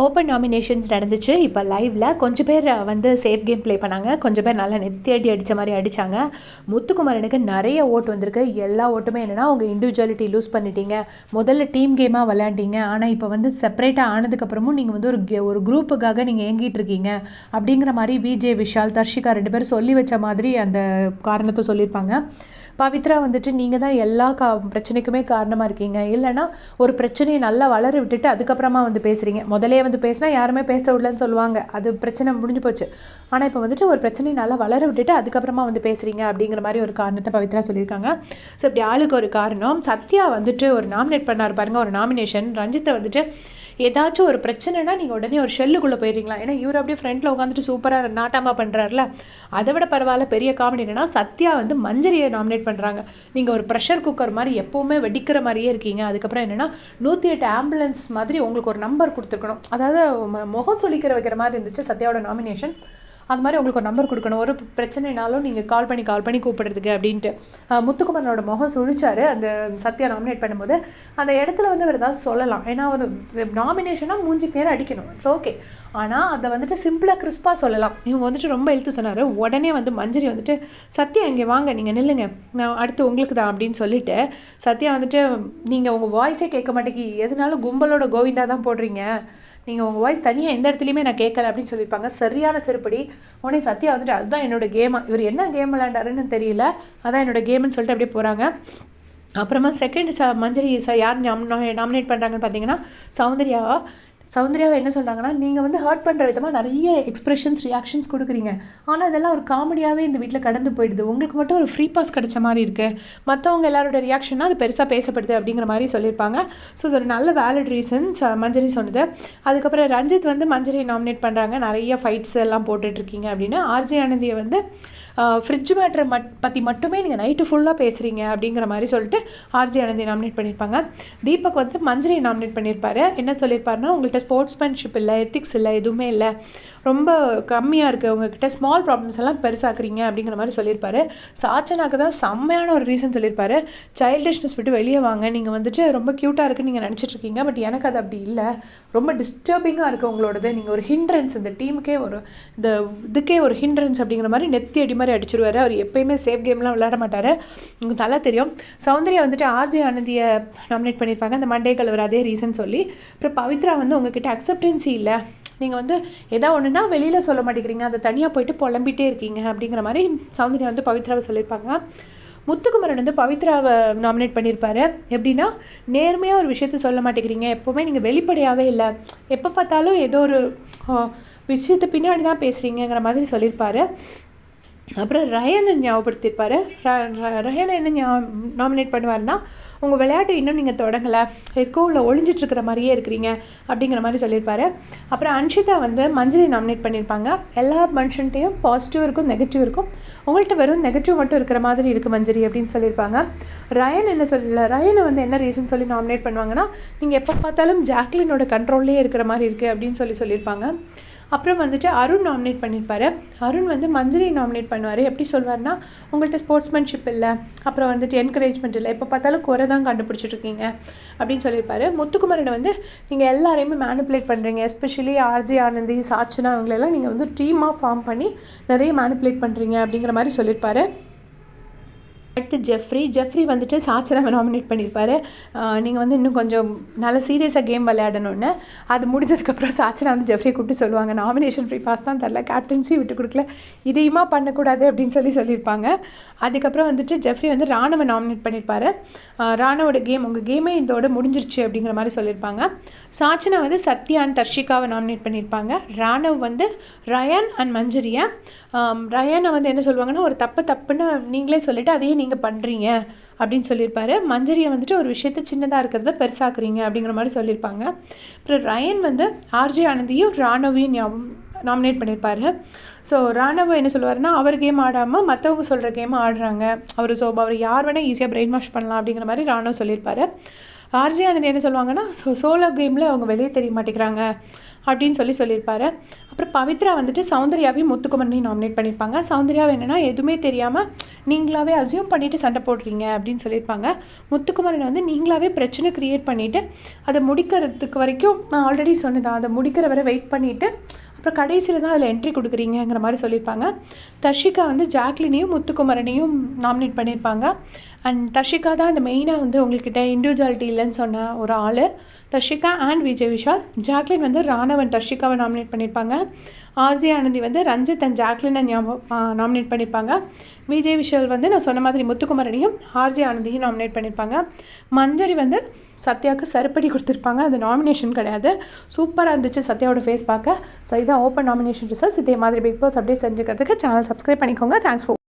Open nominations நடந்துச்சு. இப்போ லைவ்ல கொஞ்சம் பேர் வந்து சேஃப் கேம் ப்ளே பண்ணாங்க. கொஞ்சம் பேர் நல்லா நெத்தி அடி அடித்த மாதிரி அடித்தாங்க முத்துக்குமாரனுக்கு நிறைய ஓட்டு வந்திருக்கு. எல்லா ஓட்டுமே என்னென்னா உங்கள் இண்டிவிஜுவாலிட்டி லூஸ் பண்ணிட்டீங்க. முதல்ல டீம் கேமாக விளையாண்டீங்க. ஆனால் இப்போ வந்து செப்பரேட்டாக ஆனதுக்கப்புறமும் நீங்கள் வந்து ஒரு கே ஒரு குரூப்புக்காக நீங்கள் ஏங்கிட்டு இருக்கீங்க. அப்படிங்கிற மாதிரி விஜே விஷால் தர்ஷிகா ரெண்டு பேரும் சொல்லி வச்ச மாதிரி அந்த காரணத்தை சொல்லியிருப்பாங்க. பவித்ரா வந்துட்டு நீங்கள் தான் எல்லா கா பிரச்சனைக்குமே காரணமாக இருக்கீங்க. இல்லைன்னா ஒரு பிரச்சனையை நல்லா வளர விட்டுட்டு அதுக்கப்புறமா வந்து பேசுகிறீங்க முதலே வந்து பேசினா யாருமே பேச விடலன்னு சொல்லுவாங்க. அது பிரச்சனை முடிஞ்சு போச்சு. ஆனால் இப்போ வந்துட்டு ஒரு பிரச்சனையை நல்லா வளர விட்டுட்டு அதுக்கப்புறமா வந்து பேசுகிறீங்க அப்படிங்கிற மாதிரி ஒரு காரணத்தை பவித்ரா சொல்லியிருக்காங்க. ஸோ இப்படி ஆளுக்கு ஒரு காரணம். சத்யா வந்துட்டு ஒரு நாமினேட் பண்ணார் பாருங்க ஒரு நாமினேஷன் ரஞ்சித்தை வந்துட்டு ஏதாச்சும் ஒரு பிரச்சனைனா நீங்கள் உடனே ஒரு ஷெல்லுக்குள்ளே போயிடுறீங்களா? ஏன்னா இவர் அப்படியே ஃப்ரெண்டில் உட்காந்துட்டு சூப்பராக நாட்டாமா பண்ணுறாருல அதை விட பரவாயில்ல பெரிய காமெடி என்னன்னா சத்யா வந்து மஞ்சரியை நாமினேட் பண்ணுறாங்க நீங்கள் ஒரு ப்ரெஷர் குக்கர் மாதிரி எப்போவுமே வெடிக்கிற மாதிரியே இருக்கீங்க. அதுக்கப்புறம் என்னென்னா நூற்றி எட்டு ஆம்புலன்ஸ் மாதிரி உங்களுக்கு ஒரு நம்பர் கொடுத்துருக்கணும். அதாவது முகம் சொல்லிக்கிற வைக்கிற மாதிரி இருந்துச்சு சத்யாவோட நாமினேஷன் அது மாதிரி உங்களுக்கு ஒரு நம்பர் கொடுக்கணும். ஒரு பிரச்சனைனாலும் நீங்கள் கால் பண்ணி கால் பண்ணி கூப்பிடுறதுக்கு அப்படின்ட்டு. முத்துக்குமரனோட முகம் சுழிச்சாரு. அந்த சத்யா நாமினேட் பண்ணும்போது அந்த இடத்துல வந்து அவர் ஏதாவது சொல்லலாம். ஏன்னா ஒரு நாமினேஷனாக மூஞ்சிக்கு நேரம் அடிக்கணும். இட்ஸ் ஓகே ஆனால் அதை வந்துட்டு சிம்பிளாக கிறிஸ்பாக சொல்லலாம். இவங்க வந்துட்டு ரொம்ப எழுத்து சொன்னார். உடனே வந்து மஞ்சரி வந்துட்டு சத்யா இங்கே வாங்க. நீங்கள் நில்லுங்க. நான் அடுத்து உங்களுக்கு தான் அப்படின்னு சொல்லிட்டு சத்யா வந்துட்டு நீங்கள் உங்கள் வாய்ஸே கேட்க மாட்டேங்கி எதுனாலும் கும்பலோட கோவிந்தா தான் போடுறீங்க. நீங்கள் உங்கள் வாய்ஸ் தனியாக எந்த இடத்துலையுமே நான் கேட்கல அப்படின்னு சொல்லியிருப்பாங்க. சரியான செருப்படி. உடனே சத்யா வந்துட்டு அதுதான் என்னோட கேமா இவர் என்ன கேம் விளையாண்டாருன்னு தெரியல. அதான் என்னோட கேம்னு சொல்லிட்டு அப்படியே போகிறாங்க அப்புறமா செகண்ட் ச மஞ்சரி சார் யார் நாமினேட் பண்ணுறாங்கன்னு பார்த்தீங்கன்னா சௌந்தர்யா. சௌந்தர்யாவை என்ன சொல்கிறாங்கன்னா நீங்கள் வந்து ஹர்ட் பண்ணுற விதமாக நிறைய எக்ஸ்பிரஷன்ஸ் ரியாக்ஷன்ஸ் கொடுக்குறீங்க. ஆனால் அதெல்லாம் ஒரு காமெடியாகவே இந்த வீட்டில் கடந்து போயிடுது. உங்களுக்கு மட்டும் ஒரு ஃப்ரீ பாஸ் கிடைச்ச மாதிரி இருக்குது மற்றவங்க எல்லாரோட ரியாக்ஷனாக அது பெருசாக பேசப்படுது அப்படிங்கிற மாதிரி சொல்லியிருப்பாங்க. ஸோ இது ஒரு நல்ல வேலிட் ரீசன் மஞ்சரி சொன்னது. அதுக்கப்புறம் ரஞ்சித் வந்து மஞ்சரியை நாமினேட் பண்ணுறாங்க நிறைய ஃபைட்ஸ் எல்லாம் போட்டுட்ருக்கீங்க அப்படின்னு. ஆர்ஜே ஆனந்தியை வந்து ஃப்ரிட்ஜ் மேட்ரை மட் பற்றி மட்டுமே நீங்கள் நைட்டு ஃபுல்லாக பேசுகிறீங்க அப்படிங்கிற மாதிரி சொல்லிட்டு ஆர்ஜே ஆனந்தி நாமினேட் பண்ணியிருப்பாங்க. தீபக் வந்து மஞ்சரியை நாமினேட் பண்ணியிருப்பாரு. என்ன சொல்லியிருப்பாருன்னா உங்கள்கிட்ட ஸ்போர்ட்ஸ்மேன்ஷிப் இல்லை எத்திக்ஸ் இல்லை எதுவுமே இல்லை. ரொம்ப கம்மியாக இருக்குது உங்ககிட்ட ஸ்மால் ப்ராப்ளம்ஸ் எல்லாம் பெருசாக்குறீங்க அப்படிங்கிற மாதிரி சொல்லியிருப்பாரு. சாச்சனாக்கு தான் செம்மையான ஒரு ரீசன் சொல்லியிருப்பாரு. சைல்டிஷ்னஸ் விட்டு வெளியே வாங்க. நீங்கள் வந்துட்டு ரொம்ப க்யூட்டாக இருக்குன்னு நீங்கள் நினச்சிட்ருக்கீங்க பட் எனக்கு அது அப்படி இல்லை. ரொம்ப டிஸ்டர்பிங்காக இருக்குது உங்களோடது. நீங்கள் ஒரு ஹிண்ட்ரன்ஸ் இந்த டீமுக்கே ஒரு இந்த இதுக்கே ஒரு ஹிண்ட்ரன்ஸ் அப்படிங்கிற மாதிரி நெத்தி அடி மாதிரி அடிச்சிருவார். அவர் எப்பயுமே சேஃப் கேம்லாம் விளையாட மாட்டார். உங்களுக்கு நல்லா தெரியும். சௌந்தர்யா வந்துட்டு ஆர்ஜே ஆனந்தியை நாமினேட் பண்ணியிருப்பாங்க. அந்த மண்டே கலவர் அதே ரீசன் சொல்லி. அப்புறம் பவித்ரா வந்து உங்ககிட்ட அக்செப்டன்சி இல்லை. நீங்கள் வந்து எதா ஒன்றுனா வெளியில் சொல்ல மாட்டேங்கிறீங்க. அதை தனியாக போயிட்டு புலம்பிட்டே இருக்கீங்க அப்படிங்கிற மாதிரி சௌந்தர்யா வந்து பவித்ராவை சொல்லியிருப்பாங்க. முத்துக்குமரன் வந்து பவித்ராவை நாமினேட் பண்ணியிருப்பாரு. எப்படின்னா நேர்மையாக ஒரு விஷயத்த சொல்ல மாட்டேங்கிறீங்க. எப்போவுமே நீங்கள் வெளிப்படையாகவே இல்லை. எப்போ பார்த்தாலும் ஏதோ ஒரு விஷயத்தை விஷயத்த பின்னாடி தான் பேசுகிறீங்கிற மாதிரி சொல்லியிருப்பாரு. அப்புறம் ரயனை ஞாபகப்படுத்தியிருப்பார். ர- ர- ரயனை என்ன நாமினேட் பண்ணுவார்னா உங்கள் விளையாட்டு இன்னும் நீங்கள் தொடங்கலை. எதுக்கோ உள்ள ஒளிஞ்சிட்டு இருக்கிற மாதிரியே இருக்கிறீங்க. அப்படிங்கிற மாதிரி சொல்லியிருப்பாரு. அப்புறம் அன்ஷிதா வந்து மஞ்சளை நாமினேட் பண்ணியிருப்பாங்க. எல்லா மனுஷன்ட்டையும் பாசிட்டிவ் இருக்கும் நெகட்டிவ் இருக்கும் உங்கள்கிட்ட வெறும் நெகட்டிவ் மட்டும் இருக்கிற மாதிரி இருக்குது மஞ்சரி அப்படின்னு சொல்லியிருப்பாங்க. ரயன் என்ன சொல்லல ரயனை வந்து என்ன ரீசன் சொல்லி நாமினேட் பண்ணுவாங்கன்னா நீங்கள் எப்போ பார்த்தாலும் ஜாக்லினோட கண்ட்ரோல்லே இருக்கிற மாதிரி இருக்குது அப்படின்னு சொல்லி சொல்லியிருப்பாங்க. அப்புறம் வந்துட்டு அருண் நாமினேட் பண்ணியிருப்பாரு அருண் வந்து மஞ்சரி நாமினேட் பண்ணுவார். எப்படி சொல்வார்னா உங்கள்கிட்ட ஸ்போர்ட்ஸ்மேன்ஷிப் இல்லை. அப்புறம் வந்துட்டு என்கரேஜ்மெண்ட் இல்லை. எப்போ பார்த்தாலும் குறை தான் கண்டுபிடிச்சிட்டு இருக்கீங்க. அப்படின்னு சொல்லியிருப்பாரு. முத்துக்குமரனை வந்து நீங்கள் எல்லாரையுமே மேனிப்புலேட் பண்ணுறீங்க எஸ்பெஷலி ஆர்ஜி ஆனந்தி சாச்சனா இவங்களெல்லாம் நீங்கள் வந்து டீமாக ஃபார்ம் பண்ணி நிறைய மேனிப்புலேட் பண்ணுறீங்க அப்படிங்கிற மாதிரி சொல்லியிருப்பாரு. அடுத்து ஜெஃப்ரி ஜெஃப்ரி வந்துட்டு சாச்சனாவை நாமினேட் பண்ணியிருப்பாரு நீங்கள் வந்து இன்னும் கொஞ்சம் நல்ல சீரியஸாக கேம் விளையாடணும்னு. அது முடிஞ்சதுக்கப்புறம் சாச்சரா வந்து ஜெஃப்ரி கூப்பிட்டு சொல்லுவாங்க. நாமினேஷன் ஃப்ரீ பாஸ் தான் தரல. கேப்டன்சி விட்டு கொடுக்கல. இதையுமா பண்ணக்கூடாது அப்படின்னு சொல்லி சொல்லியிருப்பாங்க. அதுக்கப்புறம் வந்துட்டு ஜெஃப்ரி வந்து ராணுவ நாமினேட் பண்ணியிருப்பாரு ராணுவோட கேம் உங்கள் கேமே இதோட முடிஞ்சிருச்சு அப்படிங்கிற மாதிரி சொல்லியிருப்பாங்க. சாச்சனா வந்து சத்யா அண்ட் தர்ஷிகாவை நாமினேட் பண்ணியிருப்பாங்க ராணவ் வந்து ரயான் அண்ட் மஞ்சரியா. ஆம், ரயானை வந்து என்ன சொல்லுவாங்கன்னா ஒரு தப்பு தப்புன்னு நீங்களே சொல்லிட்டு அதையே நீங்கள் பண்ணுறீங்க அப்படின்னு சொல்லியிருப்பாரு. மஞ்சரியை வந்துட்டு ஒரு விஷயத்த சின்னதாக இருக்கிறத பெருசாக்குறீங்க அப்படிங்கிற மாதிரி சொல்லியிருப்பாங்க. அப்புறம் ரயன் வந்து ஆர்ஜே ஆனந்தியும் ஞாபகம் நாமினேட் பண்ணியிருப்பாரு. ஸோ ராணவ என்ன சொல்லுவாருன்னா அவர் கேம் ஆடாமல் மற்றவங்க சொல்கிற கேம் ஆடுறாங்க. அவர் ஸோ அவர் யார் வேணால் ஈஸியாக பிரெயின் வாஷ் பண்ணலாம் அப்படிங்கிற மாதிரி ராணவ் சொல்லியிருப்பாரு. ஆர்ஜே ஆனந்த் என்ன சொல்லுவாங்கன்னா சோலோ கேமில் அவங்க வெளியே தெரிய மாட்டேங்கிறாங்க. அப்படின்னு சொல்லி சொல்லியிருப்பாரு. அப்புறம் பவித்ரா வந்துட்டு சௌந்தர்யாவையும் முத்துக்குமரனையும் நாமினேட் பண்ணியிருப்பாங்க. சௌந்தர்யாவை என்னென்னா எதுவுமே தெரியாமல் நீங்களாவே அசியூம் பண்ணிவிட்டு சண்டை போடுறீங்க அப்படின்னு சொல்லியிருப்பாங்க. முத்துக்குமரன் வந்து நீங்களாவே பிரச்சனை க்ரியேட் பண்ணிவிட்டு அதை முடிக்கிறதுக்கு வரைக்கும் நான் ஆல்ரெடி சொன்னதான் அதை முடிக்கிற வரை வெயிட் பண்ணிவிட்டு அப்புறம் கடைசியில் தான் அதில் என்ட்ரி கொடுக்குறீங்கிற மாதிரி சொல்லியிருப்பாங்க. தர்ஷிகா வந்து ஜாக்லினையும் முத்துக்குமரனையும் நாமினேட் பண்ணியிருப்பாங்க. அண்ட் தர்ஷிகா தான் அந்த மெயினாக வந்து உங்கள்கிட்ட இண்டிவிஜுவாலிட்டி இல்லைன்னு சொன்ன ஒரு ஆள். தர்ஷிகா அண்ட் விஜய் விஷால். ஜாக்லின் வந்து ராணவன் தர்ஷிகாவை நாமினேட் பண்ணியிருப்பாங்க ஆர்ஜி ஆனந்தி வந்து ரஞ்சித் அண்ட் ஜாக்லினை ஞாபகம் நாமினேட் பண்ணியிருப்பாங்க விஜய் விஷால் வந்து நான் சொன்ன மாதிரி முத்துக்குமரனையும் ஆர்ஜி ஆனந்தியும் நாமினேட் பண்ணியிருப்பாங்க மஞ்சரி வந்து சத்யாவுக்கு சருப்படி கொடுத்துருப்பாங்க. அது நாமினேஷன் கிடையாது. சூப்பராக இருந்துச்சு சத்யாவோட ஃபேஸ் பார்க்க. ஸோ இதான் ஓப்பன் நாமினேஷன் ரிசல்ட்ஸ் இதே மாதிரி பிக் பாஸ் அப்படியே செஞ்சுக்கிறதுக்கு சேனல் சப்ஸ்கிரைப் பண்ணிக்கோங்க. Thanks for